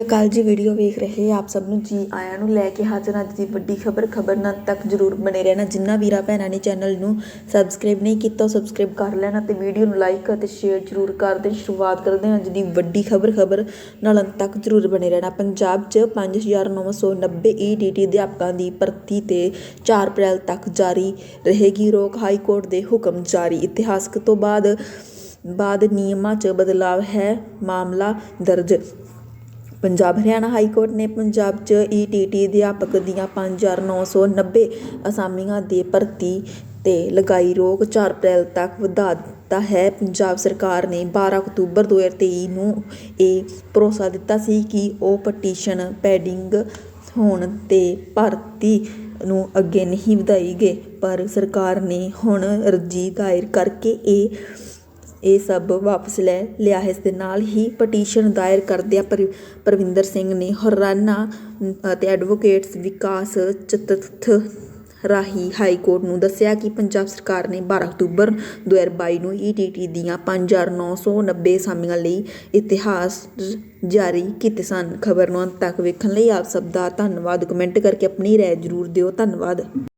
ਅਕਾਲ ਜੀ ਵੀਡੀਓ ਵੇਖ ਰਹੇ ਆਪ ਸਭ ਨੂੰ, ਜੀ ਆਇਆਂ ਨੂੰ ਲੈ ਕੇ ਹਾਜ਼ਰ ਅੱਜ ਦੀ ਵੱਡੀ ਖਬਰ ਖਬਰ ਨਾਲ ਤੱਕ ਜਰੂਰ ਬਣੇ ਰਹਿਣਾ। ਜਿੰਨਾ ਵੀਰਾਂ ਭੈਣਾਂ ਨੇ ਚੈਨਲ ਨੂੰ ਸਬਸਕ੍ਰਾਈਬ ਨਹੀਂ ਕੀਤਾ, ਉਹ ਸਬਸਕ੍ਰਾਈਬ ਕਰ ਲੈਣਾ ਤੇ ਵੀਡੀਓ ਨੂੰ ਲਾਈਕ ਅਤੇ ਸ਼ੇਅਰ ਜਰੂਰ ਕਰ ਦੇਣ। ਸ਼ੁਰੂਆਤ ਕਰਦੇ ਹਾਂ ਅੱਜ ਦੀ ਵੱਡੀ ਖਬਰ। ਖਬਰ ਨਾਲ ਅੰਤ ਤੱਕ ਜਰੂਰ ਬਣੇ ਰਹਿਣਾ। ਪੰਜਾਬ 'ਚ 5990 ਈਡੀਟੀ ਅਧਿਆਪਕਾਂ ਦੀ ਭਰਤੀ ਤੇ 4 ਅਪ੍ਰੈਲ ਤੱਕ ਜਾਰੀ ਰਹੇਗੀ ਰੋਕ। ਹਾਈ ਕੋਰਟ ਦੇ ਹੁਕਮ ਜਾਰੀ। ਇਤਿਹਾਸਕ ਤੋਂ ਬਾਅਦ ਬਾਅਦ ਨਿਯਮਾਂ 'ਚ ਬਦਲਾਵ ਹੈ ਮਾਮਲਾ ਦਰਜ। ਪੰਜਾਬ ਹਰਿਆਣਾ ਹਾਈ ਕੋਰਟ ਨੇ ਪੰਜਾਬ 'ਚ ਈਟੀਟੀ ਅਧਿਆਪਕ ਦੀਆਂ 5990 ਅਸਾਮੀਆਂ ਦੇ ਭਰਤੀ ਤੇ ਲਗਾਈ ਰੋਕ 4 ਅਪ੍ਰੈਲ ਤੱਕ ਵਧਾ ਦਿੱਤਾ ਹੈ। ਪੰਜਾਬ ਸਰਕਾਰ ਨੇ 12 ਅਕਤੂਬਰ 2023 ਨੂੰ ਇਹ ਭਰੋਸਾ ਦਿੱਤਾ ਸੀ ਕਿ ਉਹ ਪਟੀਸ਼ਨ ਪੈਡਿੰਗ ਹੋਣ ਤੇ ਭਰਤੀ ਨੂੰ ਅੱਗੇ ਨਹੀਂ ਵਧਾਈ ਗਏ ਪਰ ਸਰਕਾਰ ਨੇ ਹੁਣ ਅਰਜ਼ੀ ਦਾਇਰ ਕਰਕੇ ਇਹ ਇਹ ਸਭ ਵਾਪਸ ਲੈ ਲਿਆ। ਹੈ ਇਸ ਦੇ ਨਾਲ ਹੀ ਪਟੀਸ਼ਨ ਦਾਇਰ ਕਰਦਿਆਂ ਪਰ ਪ੍ਰਵਿੰਦਰ ਸਿੰਘ ਨੇ ਹਰਾਨਾ ਅਤੇ ਐਡਵੋਕੇਟਸ ਵਿਕਾਸ ਚਤੁਰਥ ਰਾਹੀਂ ਹਾਈ ਕੋਰਟ ਨੂੰ ਦੱਸਿਆ ਕਿ ਪੰਜਾਬ ਸਰਕਾਰ ਨੇ 12 ਅਕਤੂਬਰ 2022 ਨੂੰ ਈਟੀਟੀ ਦੀਆਂ 5990 ਅਸਾਮੀਆਂ ਲਈ ਇਤਿਹਾਸ ਜਾਰੀ ਕੀਤੇ ਸਨ। ਖਬਰ ਨੂੰ ਅੰਤ ਤੱਕ ਵੇਖਣ ਲਈ ਆਪ ਸਭ ਦਾ ਧੰਨਵਾਦ। ਕਮੈਂਟ ਕਰਕੇ ਆਪਣੀ ਰਾਏ ਜ਼ਰੂਰ ਦਿਓ। ਧੰਨਵਾਦ।